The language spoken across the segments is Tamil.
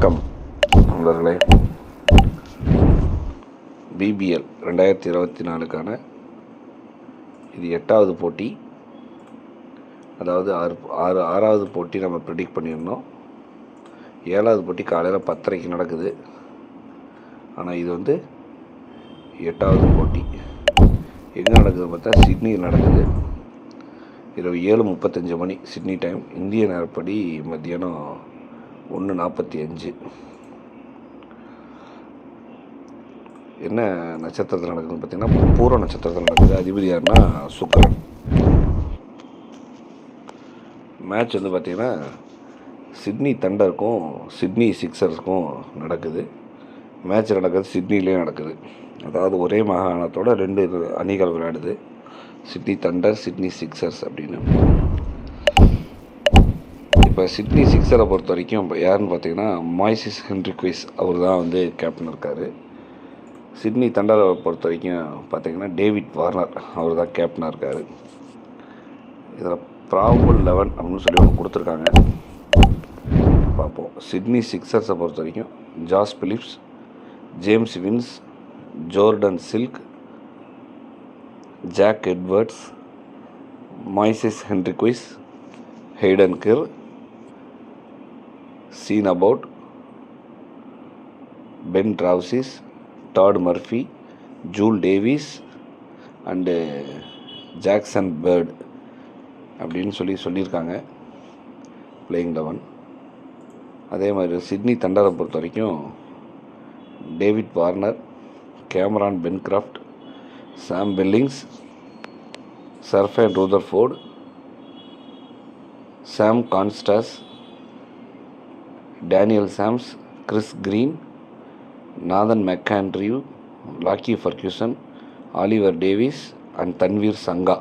வணக்கம் நண்பர்களே. பிபிஎல் ரெண்டாயிரத்தி இருபத்தி நாலுக்கான இது எட்டாவது போட்டி. அதாவது ஆறு ஆறு ஆறாவது போட்டி நம்ம ப்ரிடிக்ட் பண்ணியிருந்தோம். ஏழாவது போட்டி காலையில் பத்தரைக்கு நடக்குது. ஆனால் இது வந்து எட்டாவது போட்டி. எங்கே நடக்குதுன்னு பார்த்தா சிட்னியில் நடக்குது. இரவு ஏழு முப்பத்தஞ்சு மணி சிட்னி டைம் இந்திய நேரப்படி மத்தியானம் ஒன்று நாற்பத்தி அஞ்சு. என்ன நட்சத்திரத்தில் நடக்குதுன்னு பார்த்தீங்கன்னா பூர்வ நட்சத்திரத்தில் நடக்குது. அதிபதி யாருன்னா சுக்கரன். மேட்ச் வந்து பார்த்திங்கன்னா சிட்னி தண்டருக்கும் சிட்னி சிக்ஸர்ஸுக்கும் நடக்குது. மேட்ச் நடக்குது சிட்னிலேயே நடக்குது. அதாவது ஒரே மாகாணத்தோட ரெண்டு அணிகள் விளையாடுது. சிட்னி தண்டர் சிட்னி சிக்ஸர்ஸ் அப்படின்னு. இப்போ சிட்னி சிக்ஸரை பொறுத்த வரைக்கும் இப்போ யாருன்னு பார்த்தீங்கன்னா மாய்சிஸ் ஹென்ரிக்விஸ் அவர் தான் வந்து கேப்டன் இருக்கார். சிட்னி தண்டரை பொறுத்த வரைக்கும் பார்த்தீங்கன்னா டேவிட் வார்னர் அவர் தான் கேப்டனாக இருக்கார். இதில் ப்ராபல் லெவன் அப்படின்னு சொல்லி அவங்க கொடுத்துருக்காங்க. பார்ப்போம். சிட்னி சிக்ஸர்ஸை பொறுத்த வரைக்கும் Josh Philippe James Vince Jordan Silk Jack Edwards Moises Henriques Hayden Kerr Sean Abbott Ben Dwarshuis Todd Murphy Joel Davies and Jackson Bird அப்படின்னு சொல்லி சொல்லியிருக்காங்க. பிளேயிங் லெவன் அதே மாதிரி சிட்னி தண்டரை பொறுத்த வரைக்கும் David Warner Cameron Bancroft Sam Billings Sherfane Rutherford Sam Konstas Daniel Sams Chris Green Nathan McAndrew Lockie Ferguson Oliver Davies and Tanveer Sangha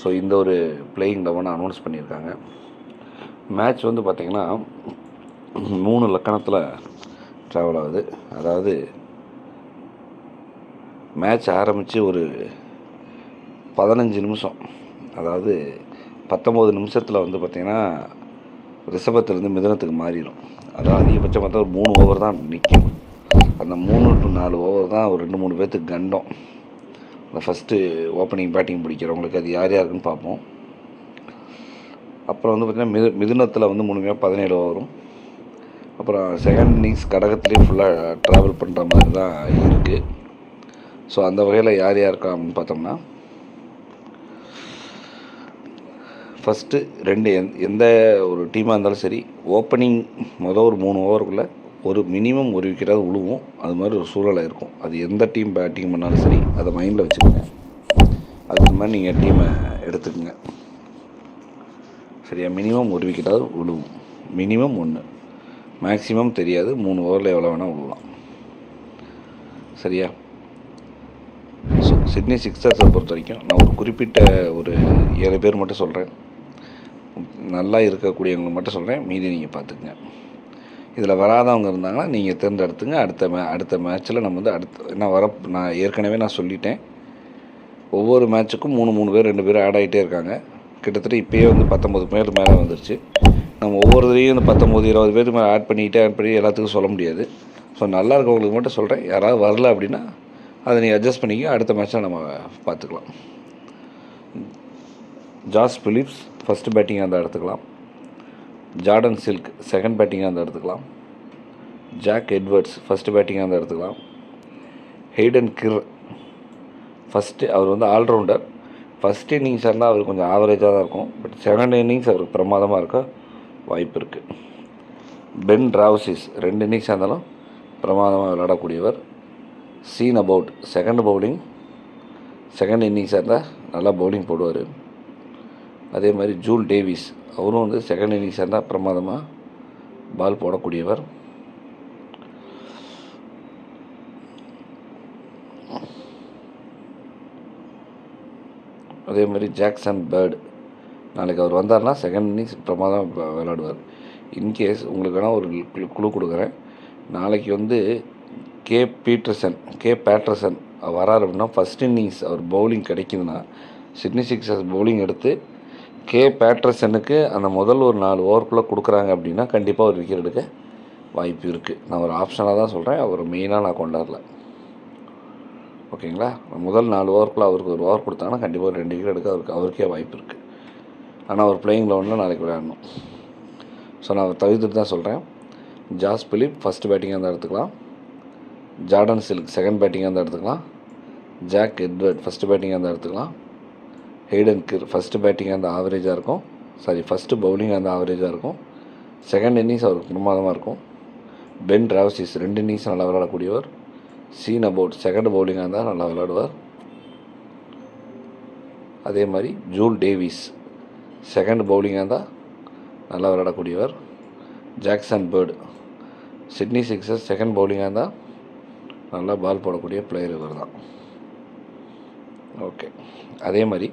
so இந்த ஒரு பிளேயிங் லெவனை அனௌன்ஸ் பண்ணியிருக்காங்க. மேட்ச் வந்து பார்த்திங்கன்னா மூணு லக்கணத்தில் ட்ராவல் ஆகுது. அதாவது மேட்ச் ஆரம்பித்து ஒரு பதினஞ்சு நிமிஷம். அதாவது பத்தொம்போது நிமிஷத்தில் வந்து பார்த்திங்கன்னா ரிஷபத்துலேருந்து மிதனத்துக்கு மாறிடும் அதாவது அதிகபட்சம் பார்த்தா ஒரு மூணு ஓவர் தான் நிற்கும் அந்த மூணு டு நாலு ஓவர் தான் ஒரு ரெண்டு மூணு பேர்த்துக்கு கண்டம். அந்த ஃபஸ்ட்டு ஓப்பனிங் பேட்டிங் பிடிக்கிறவங்களுக்கு அது யார் யாருக்குன்னு பார்ப்போம். அப்புறம் வந்து பார்த்திங்கன்னா மிது மிதுனத்தில் வந்து முழுமையாக பதினேழு ஓவரும் அப்புறம் செகண்ட் இன்னிங்ஸ் கடகத்துலேயே ஃபுல்லாக ட்ராவல் பண்ணுற மாதிரி தான் இருக்குது ஸோ அந்த வகையில் யார் யார் அப்படின்னு பார்த்தோம்னா ஃபஸ்ட்டு ரெண்டு எந் எந்த ஒரு டீமாக இருந்தாலும் சரி ஓப்பனிங் மொதல் ஒரு மூணு ஓவருக்குள்ளே ஒரு மினிமம் ஒரு விக்கெட்டாவது விழுவும் அது மாதிரி ஒரு சூழலாக இருக்கும். அது எந்த டீம் பேட்டிங் பண்ணாலும் சரி அதை மைண்டில் வச்சுக்கோங்க. அதுக்கு மாதிரி நீங்கள் டீமை எடுத்துக்கோங்க. சரியா? மினிமம் ஒரு விக்கெட்டாவது விழுவும் மினிமம் ஒன்று மேக்ஸிமம் தெரியாது. மூணு ஓவரில் எவ்வளோ வேணால் விழலாம் சரியா? ஸோ சிட்னி சிக்ஸர்ஸை பொறுத்த வரைக்கும் நான் ஒரு குறிப்பிட்ட ஒரு ஏழு பேர் மட்டும் சொல்கிறேன் நல்லா இருக்கக்கூடியவங்க மட்டும் சொல்கிறேன் மீதி நீங்கள் பார்த்துக்குங்க. இதில் வராதவங்க இருந்தாங்கன்னா நீங்கள் தேர்ந்தெடுத்துங்க. அடுத்த மே அடுத்த மேட்ச்சில் நம்ம வந்து அடுத்த நான் வர நான் ஏற்கனவே நான் சொல்லிட்டேன். ஒவ்வொரு மேட்ச்சுக்கும் மூணு மூணு பேர் ரெண்டு பேர் ஆட் ஆகிட்டே இருக்காங்க. கிட்டத்தட்ட இப்போயே வந்து பத்தொம்பது பேர் மேலே வந்துருச்சு. நம்ம ஒவ்வொருத்தரையும் இந்த பத்தொம்பது இருபது பேர் மேலே ஆட் பண்ணிக்கிட்டே ஆட் பண்ணி எல்லாத்துக்கும் சொல்ல முடியாது. ஸோ நல்லா இருக்கவங்களுக்கு மட்டும் சொல்கிறேன் யாராவது வரல அப்படின்னா அதை நீங்கள் அட்ஜஸ்ட் பண்ணிக்க அடுத்த மேட்ச்சில் நம்ம பார்த்துக்கலாம். ஜாஸ் பிலிப்ஸ் ஃபஸ்ட்டு பேட்டிங்காக இருந்தால் எடுத்துக்கலாம். ஜார்டன் சில்க் செகண்ட் பேட்டிங்காக இருந்தால் எடுத்துக்கலாம். ஜாக் எட்வர்ட்ஸ் ஃபஸ்ட்டு பேட்டிங்காக இருந்தால் எடுத்துக்கலாம். ஹெய்டன் கிர் ஃபஸ்ட்டு அவர் வந்து ஆல்ரவுண்டர் ஃபஸ்ட் இன்னிங்ஸ் இருந்தால் அவர் கொஞ்சம் ஆவரேஜாக தான் இருக்கும். பட் செகண்ட் இன்னிங்ஸ் அவருக்கு பிரமாதமாக இருக்க வாய்ப்பு இருக்குது பென் ராவ்சிஸ் ரெண்டு இன்னிங்ஸாக இருந்தாலும் பிரமாதமாக விளையாடக்கூடியவர். Sean Abbott second bowling second இன்னிங்ஸாக இருந்தால் நல்லா பவுலிங் போடுவார். அதே மாதிரி ஜூல் டேவிஸ். அவரும் வந்து செகண்ட் இன்னிங்ஸாக இருந்தால் பிரமாதமாக பால் போடக்கூடியவர். அதே மாதிரி ஜாக்சன் பேர்டு நாளைக்கு அவர் வந்தார்னா செகண்ட் இன்னிங்ஸ் பிரமாதம் விளாடுவார் விளையாடுவார். இன்கேஸ் உங்களுக்கு வேணால் ஒரு குழு- குழு கொடுக்குறேன். நாளைக்கு வந்து கே பீட்டர்சன் கே பேட்டர்சன் வரார் அப்படின்னா ஃபஸ்ட் இன்னிங்ஸ் அவர் பவுலிங் கிடைக்குதுன்னா சிட்னி சிக்ஸர்ஸ் பவுலிங் எடுத்து கே பேட்டர்சனுக்கு அந்த முதல் ஒரு நாலு ஓவருக்குள்ளே கொடுக்குறாங்க அப்படின்னா கண்டிப்பாக ஒரு விக்கெட் எடுக்க வாய்ப்பு இருக்குது நான் ஒரு ஆப்ஷனாக தான் சொல்கிறேன் அவர் மெயினாக நான் கொண்டாடல. ஓகேங்களா? முதல் நாலு ஓவருக்குள்ளே அவருக்கு ஒரு ஓவர் கொடுத்தாங்கன்னா கண்டிப்பாக ஒரு ரெண்டு விக்கெட் எடுக்க அவருக்கு அவருக்கே வாய்ப்பு இருக்குது ஆனால் அவர் பிளேயிங் லெவனில் நாளைக்கு விளையாடணும். ஸோ நான் அவர் தவிர்த்துட்டு தான் சொல்கிறேன் ஜாஸ் பிலிப் ஃபஸ்ட் பேட்டிங்காக இருந்தால் எடுத்துக்கலாம். ஜார்டன் சில்க் செகண்ட் பேட்டிங்காக இருந்தால் எடுத்துக்கலாம். ஜாக் எட்வர்ட் ஃபஸ்ட்டு பேட்டிங்காக இருந்தால் எடுத்துக்கலாம். ஹெய்டன் கிர் ஃபஸ்ட்டு பேட்டிங்காக இருந்தால் ஆவரேஜாக இருக்கும். சாரி ஃபஸ்ட்டு பவுலிங்காக இருந்தால் ஆவரேஜாக இருக்கும். செகண்ட் இன்னிங்ஸ் அவருக்கு பிரமாதமாக இருக்கும். பென் ராவ்சிஸ் ரெண்டு இன்னிங்ஸ் நல்லா விளையாடக்கூடியவர். சீன் அபவுட் செகண்ட் பவுலிங்காக இருந்தால் நல்லா விளையாடுவார். அதே மாதிரி ஜூல் டேவிஸ் செகண்ட் பவுலிங்காக இருந்தால் நல்லா விளையாடக்கூடியவர். Jackson Bird Sydney Sixers second பவுலிங்காக இருந்தால் நல்லா பால் போடக்கூடிய பிளேயர் இவர் தான் ஓகே அதே மாதிரி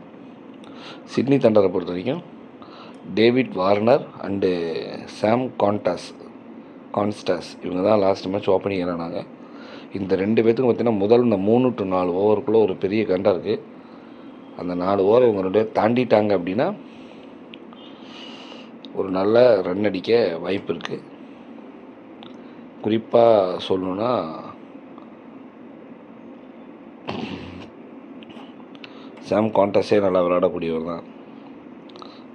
சிட்னி தண்டரை பொறுத்த வரைக்கும் David Warner and Sam Konstas Konstas இவங்க தான் லாஸ்ட் மேட்ச் ஓப்பனிங் ஏறானாங்க. இந்த ரெண்டு பேர்த்துக்கும் பார்த்தீங்கன்னா முதல் இந்த மூணு டு நாலு ஓவருக்குள்ளே ஒரு பெரிய கண்டா இருக்குது அந்த நாலு ஓவர் இவங்க ரெண்டு தாண்டிட்டாங்க அப்படின்னா ஒரு நல்ல ரன் அடிக்க வாய்ப்பு இருக்குது குறிப்பாக சொல்லணுன்னா சாம் கான்டஸே நல்லா விளையாடக்கூடியவர் தான்.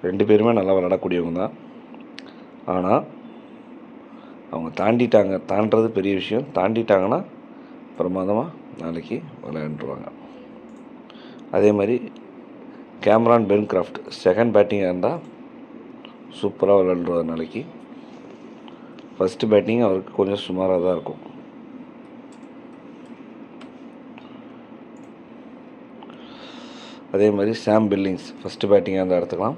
ரெண்டு பேருமே நல்லா விளையாடக்கூடியவங்க தான். ஆனால் அவங்க தாண்டிட்டாங்க. தாண்டுறது பெரிய விஷயம். தாண்டிட்டாங்கன்னா பிரமாதமாக நாளைக்கு விளையாண்டுருவாங்க. அதே மாதிரி கேமரான் பென்கிராஃப்ட் செகண்ட் பேட்டிங்காக இருந்தால் சூப்பராக விளையாண்டுருவார் நாளைக்கு. ஃபஸ்ட்டு பேட்டிங் அவருக்கு கொஞ்சம் சுமாராக தான் இருக்கும். அதே மாதிரி சாம் பில்லிங்ஸ் ஃபஸ்ட்டு பேட்டிங்காக இருந்தால் எடுத்துக்கலாம்.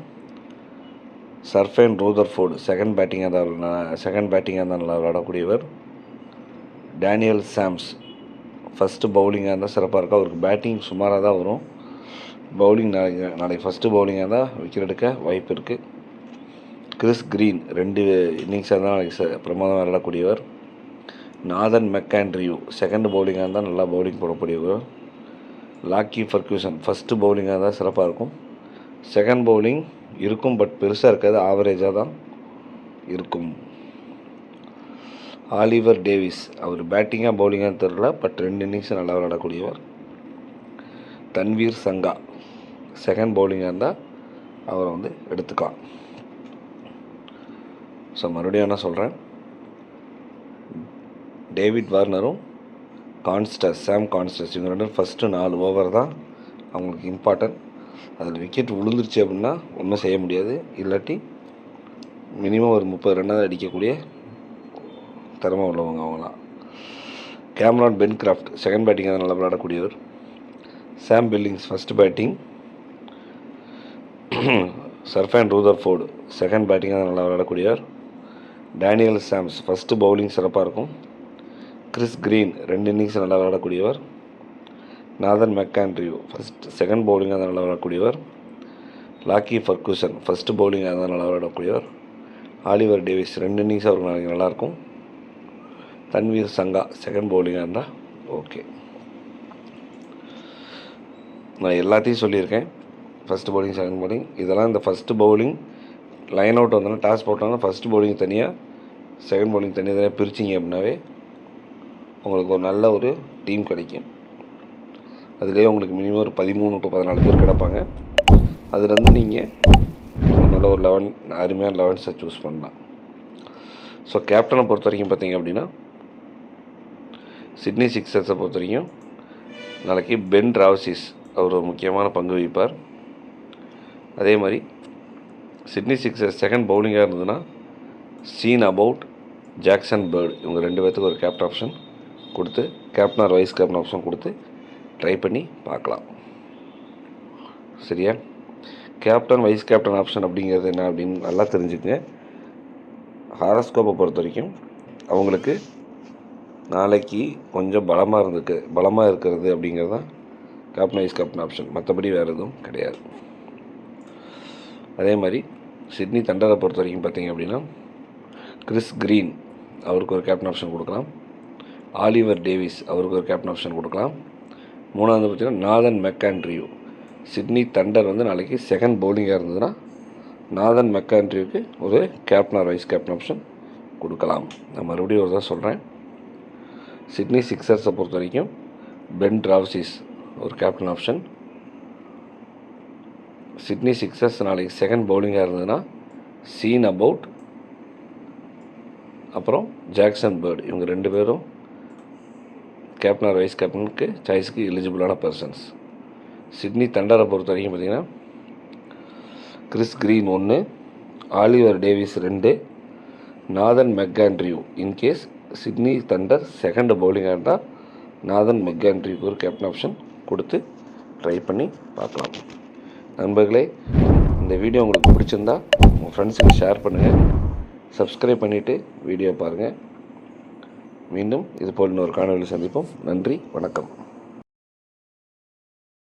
சர்ஃபேன் ரூதர்ஃபோர்டு செகண்ட் பேட்டிங்காக தான் செகண்ட் பேட்டிங்காக இருந்தால் நல்லா விளாடக்கூடியவர் டேனியல் சாம்ஸ் ஃபஸ்ட்டு பவுலிங்காக இருந்தால் சிறப்பாக இருக்கும். அவருக்கு பேட்டிங் சுமாராக தான் வரும். பவுலிங் நாளைக்கு நாளைக்கு ஃபஸ்ட்டு பவுலிங்காக இருந்தால் விக்கெட் எடுக்க வாய்ப்பு இருக்குது கிறிஸ் கிரீன் ரெண்டு இன்னிங்ஸாக இருந்தால் நாளைக்கு ச பிரமாதம் விளாடக்கூடியவர் நாதன் மெக்காண்ட்ரியூ செகண்ட் பவுலிங்காக இருந்தால் நல்லா பவுலிங் போடக்கூடியவர். லாக்கி ஃபர்க்யூசன் ஃபஸ்ட்டு பவுலிங்காக இருந்தால் சிறப்பாக இருக்கும். செகண்ட் பவுலிங் இருக்கும் பட் பெருசாக இருக்காது. ஆவரேஜாக தான் இருக்கும். ஆலிவர் டேவிஸ் அவர் பேட்டிங்காக பவுலிங்காக தெரில பட் ரெண்டு இன்னிங்ஸ் நல்லா விளையாடக்கூடியவர். தன்வீர் சங்கா செகண்ட் பவுலிங்காக இருந்தால் அவரை வந்து எடுத்துக்கலாம். ஸோ மறுபடியும் என்ன சொல்கிறேன் டேவிட் வார்னரும் கான்ஸ்டஸ் சாம் கான்ஸ்டஸ் இவங்க ரெண்டும் ஃபஸ்ட்டு நாலு ஓவர் தான். அவங்களுக்கு இம்பார்ட்டன்ட் அதில் விக்கெட் விழுந்துருச்சு அப்படின்னா ஒன்றும் செய்ய முடியாது. இல்லாட்டி மினிமம் ஒரு முப்பது ரன்னாவது அடிக்கக்கூடிய திறமை உள்ளவங்க அவங்களாம். கேமரான் பென்கிராஃப்ட் செகண்ட் பேட்டிங்காக நல்லா விளையாடக்கூடியவர். Sam Billings first batting Sherfane Rutherford second பேட்டிங்காக நல்லா விளையாடக்கூடியவர். டேனியல் சாம்ஸ் ஃபஸ்ட்டு பவுலிங் சிறப்பாக இருக்கும். கிறிஸ் கிரீன் ரெண்டு இன்னிங்ஸ் நல்லா விளையாடக்கூடியவர். நாதன் மெக்கான்ட்ரியூ ஃபஸ்ட் செகண்ட் பவுலிங்காக தான் நல்லா விளையாடக்கூடியவர். லாக்கி ஃபர்கூசன் ஃபஸ்ட்டு பவுலிங்காக தான் நல்லா விளையாடக்கூடியவர். ஆலிவர் டேவிஸ் ரெண்டு இன்னிங்ஸ் அவருக்கு நாளைக்கு நல்லாயிருக்கும். தன்வீர் சங்கா செகண்ட் பவுலிங்காக இருந்தால் ஓகே நான் எல்லாத்தையும் சொல்லியிருக்கேன். ஃபஸ்ட் பவுலிங் செகண்ட் பவுலிங் இதெல்லாம் இந்த ஃபஸ்ட்டு பவுலிங் லைன் அவுட் வந்தோன்னா டாஸ் போட்டோன்னா ஃபஸ்ட் பவுலிங் தனியாக செகண்ட் பவுலிங் தனியாக தனியாக பிரிச்சிங்க அப்படின்னாவே உங்களுக்கு ஒரு நல்ல ஒரு டீம் கிடைக்கும். அதுலேயே உங்களுக்கு மினிமம் ஒரு பதிமூணு டு பதினாலு பேர் கிடப்பாங்க. அதுலேருந்து நீங்கள் நல்ல ஒரு லெவன் அருமையான லெவன்ஸை சூஸ் பண்ணலாம். ஸோ கேப்டனை பொறுத்த வரைக்கும் பார்த்தீங்க அப்படின்னா சிட்னி சிக்ஸர்ஸை பொறுத்த வரைக்கும் நாளைக்கு பென் ராவ்சிஸ் அவர் ஒரு முக்கியமான பங்கு வகிப்பார். அதே மாதிரி சிட்னி சிக்ஸர்ஸ் செகண்ட் பவுலிங்காக இருந்ததுன்னா சீன் அபவுட் ஜாக்சன் பேர்டு இவங்க ரெண்டு பேர்த்துக்கு ஒரு கேப்டன் ஆப்ஷன் கொடுத்து captain or vice captain option கொடுத்து ட்ரை பண்ணி பார்க்கலாம். சரியா? கேப்டன் வைஸ் கேப்டன் ஆப்ஷன் அப்படிங்கிறது என்ன அப்படின்னு நல்லா தெரிஞ்சுக்கங்க. ஹாரஸ்கோப்பை பொறுத்த வரைக்கும் அவங்களுக்கு நாளைக்கு கொஞ்சம் பலமாக இருந்துக்கு பலமாக இருக்கிறது அப்படிங்கிறது தான் கேப்டன் வைஸ் கேப்டன் ஆப்ஷன் மற்றபடி வேறு எதுவும் கிடையாது. அதே மாதிரி சிட்னி தண்டரை பொறுத்த வரைக்கும் பார்த்தீங்க அப்படின்னா கிறிஸ் கிரீன் அவருக்கு ஒரு கேப்டன் ஆப்ஷன் கொடுக்கலாம். ஆலிவர் டேவிஸ் அவருக்கு ஒரு கேப்டன் ஆப்ஷன் கொடுக்கலாம். மூணாவது பார்த்தீங்கன்னா நாதன் மெக்காண்ட்ரியூ சிட்னி தண்டர் வந்து நாளைக்கு செகண்ட் பவுலிங்காக இருந்ததுன்னா நாதன் மெக்கான்ட்ரியூக்கு ஒரு captain or vice captain option கொடுக்கலாம். நான் மறுபடியும் ஒரு தான் சொல்கிறேன் சிட்னி சிக்ஸர்ஸை பொறுத்த வரைக்கும் பென் டிராவ்சிஸ் ஒரு கேப்டன் ஆப்ஷன் சிட்னி சிக்ஸர்ஸ் நாளைக்கு செகண்ட் பவுலிங்காக இருந்ததுன்னா சீன் அபவுட் அப்புறம் ஜாக்சன் பேர்டு இவங்க ரெண்டு பேரும் கேப்டன் ஆர் வைஸ் கேப்டனுக்கு சாய்ஸ்க்கு எலிஜிபிளான பர்சன்ஸ் சிட்னி தண்டரை பொறுத்த வரைக்கும் பார்த்திங்கன்னா கிறிஸ் க்ரீன் ஒன்று ஆலிவர் டேவிஸ் ரெண்டு Nathan McAndrew in case Sydney Thunder second பவுலிங்காக இருந்தால் நாதன் மெக்காண்ட்ரியூக்கு ஒரு கேப்டன் ஆப்ஷன் கொடுத்து ட்ரை பண்ணி பார்க்கலாம். நண்பர்களே இந்த வீடியோ உங்களுக்கு பிடிச்சிருந்தா உங்கள் ஃப்ரெண்ட்ஸுக்கு ஷேர் பண்ணுங்கள் சப்ஸ்கிரைப் பண்ணிவிட்டு வீடியோ பாருங்கள் மீண்டும் இது போல் இன்னொரு காணொலியில் சந்திப்போம். நன்றி வணக்கம்.